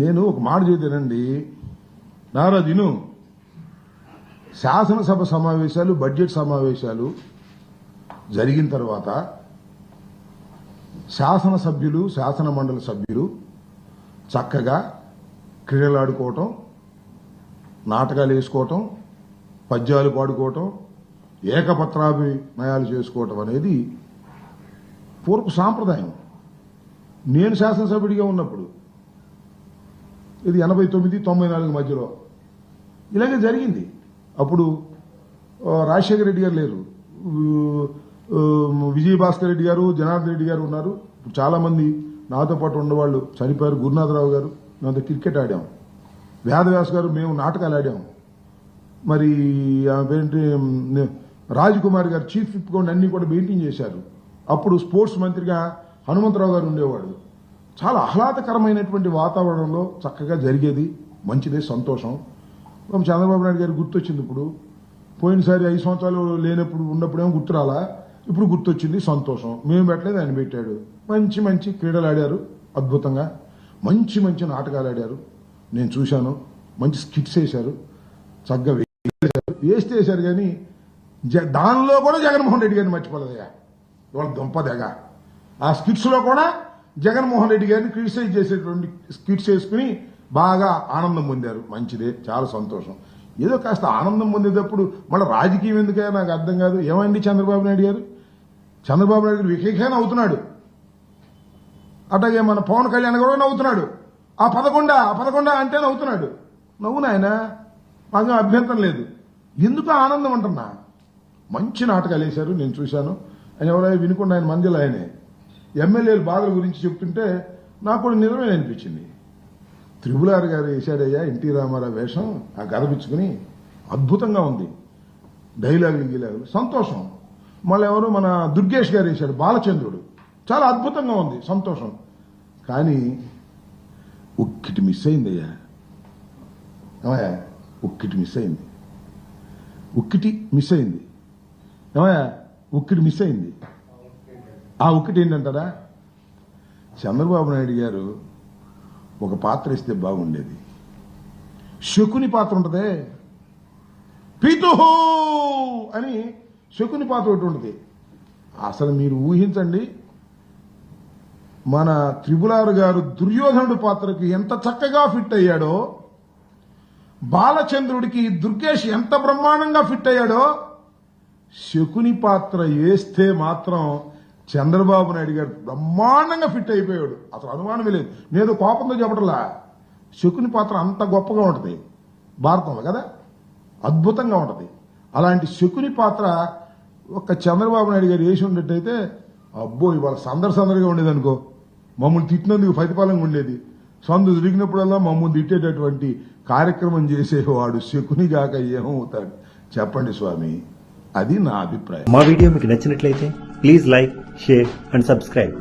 నేను ఒక మాట చెబుతానండి. నారా దిను శాసనసభ సమావేశాలు బడ్జెట్ సమావేశాలు జరిగిన తర్వాత శాసనసభ్యులు శాసన మండలి సభ్యులు చక్కగా క్రీడలాడుకోవటం నాటకాలు వేసుకోవటం పద్యాలు పాడుకోవటం ఏకపత్రాభినయాలు చేసుకోవటం అనేది పూర్వపు సాంప్రదాయం. నేను శాసనసభ్యుడిగా ఉన్నప్పుడు ఇది ఎనభై తొమ్మిది తొంభై నాలుగు మధ్యలో. ఇలాగే జరిగింది. అప్పుడు రాజశేఖర రెడ్డి గారు లేరు. ఊ, ఊ, విజయభాస్కర్ రెడ్డి గారు జనార్దన్ రెడ్డి గారు ఉన్నారు. చాలామంది నాతో పాటు ఉన్నవాళ్ళు చనిపోయారు. గురునాథరావు గారు మేమంతా క్రికెట్ ఆడాం. వేదవ్యాస్ గారు మేము నాటకాలు ఆడాం. మరి ఏంటి రాజ్కుమార్ గారు చీఫ్ విప్ కూడా అన్ని కూడా మెయింటైన్ చేశారు. అప్పుడు స్పోర్ట్స్ మంత్రిగా హనుమంతరావు గారు ఉండేవాడు. చాలా ఆహ్లాదకరమైనటువంటి వాతావరణంలో చక్కగా జరిగేది. మంచిదే సంతోషం. చంద్రబాబు నాయుడు గారు గుర్తొచ్చింది ఇప్పుడు. పోయినసారి ఐదు సంవత్సరాలు లేనప్పుడు ఉన్నప్పుడేమో గుర్తురాలా? ఇప్పుడు గుర్తొచ్చింది సంతోషం. మేము పెట్టలేదు ఆయన పెట్టాడు. మంచి మంచి క్రీడలు ఆడారు అద్భుతంగా. మంచి మంచి నాటకాలు ఆడారు. నేను చూశాను. మంచి స్కిట్స్ వేశారు. చక్కగా వేసారు వేస్తే వేశారు కానీ దానిలో కూడా జగన్మోహన్ రెడ్డి గారిని మర్చిపోలేదయ్యా. ఇవాళ దుంపదెగ ఆ స్కిట్స్లో కూడా జగన్మోహన్ రెడ్డి గారిని క్రిటిసైజ్ చేసేటువంటి స్కిట్స్ వేసుకుని బాగా ఆనందం పొందారు. మంచిదే. చాలా సంతోషం. ఏదో కాస్త ఆనందం పొందేటప్పుడు మళ్ళీ రాజకీయం ఎందుకే నాకు అర్థం కాదు. ఏమండి చంద్రబాబు నాయుడు గారు? చంద్రబాబు నాయుడు గారు వికేఖేన అవుతున్నాడు? అట్లాగే మన పవన్ కళ్యాణ్ కూడా నవ్వుతున్నాడు. ఆ పదకొండ? ఆ పదకొండ అంటే నవ్వుతున్నాడు. నవ్వు నాయన. మాకు అభ్యంతరం లేదు. ఎందుకు ఆనందం అంటున్నా? మంచి నాటకాలు వేశారు. నేను చూశాను. ఆయన ఎవరైనా వినుకుండా ఆయన మందిలో ఆయనే. ఎమ్మెల్యేల బాధల గురించి చెప్తుంటే నాకు కూడా నిజమే అనిపించింది. త్రిపులార్ గారు వేశాడయ్యా ఎన్టీ రామారావు వేషం ఆ గదపించుకుని అద్భుతంగా ఉంది. డైలాగులు గీలాగులు. సంతోషం. మళ్ళీ ఎవరు మన దుర్గేష్ గారు వేశాడు బాలచంద్రుడు. చాలా అద్భుతంగా ఉంది సంతోషం. కానీ ఒక్కటి మిస్ అయిందయ్యా. ఏమయ్యా? ఒక్కటి మిస్ అయింది. ఒక్కటి మిస్ అయింది. ఏమయ్యా? ఒక్కటి మిస్ అయింది. ఆ ఒక్కటి ఏంటంటారా చంద్రబాబు నాయుడు గారు ఒక పాత్ర ఇస్తే బాగుండేది. శకుని పాత్ర ఉంటుంది. పీతుహో అని శకుని పాత్ర ఒకటి ఉంటుంది. అసలు మీరు ఊహించండి మన త్రిపులారు గారు దుర్యోధనుడి పాత్రకి ఎంత చక్కగా ఫిట్ అయ్యాడో బాలచంద్రుడికి దుర్గేష్ ఎంత బ్రహ్మాండంగా ఫిట్ అయ్యాడో శకుని పాత్ర వేస్తే మాత్రం చంద్రబాబు నాయుడు గారు బ్రహ్మాండంగా ఫిట్ అయిపోయాడు. అసలు అనుమానమే లేదు. నేను కోపంతో చెప్పటలా? శకుని పాత్ర అంత గొప్పగా ఉంటుంది. భారతంలో కదా? అద్భుతంగా ఉంటుంది. అలాంటి శకుని పాత్ర ఒక్క చంద్రబాబు నాయుడు గారు వేసి ఉన్నట్టయితే అబ్బో ఇవాళ సందడి సందడిగా ఉండేది అనుకో మమ్మల్ని తిట్టినందుకు ప్రతిఫలంగా ఉండేది. సందు తిరిగినప్పుడల్లా మమ్మల్ని తిట్టేటటువంటి కార్యక్రమం చేసేవాడు శకుని గాక ఏమవుతాడు? చెప్పండి స్వామి. అది నా అభిప్రాయం. మా వీడియో మీకు నచ్చినట్లయితే please like share and subscribe.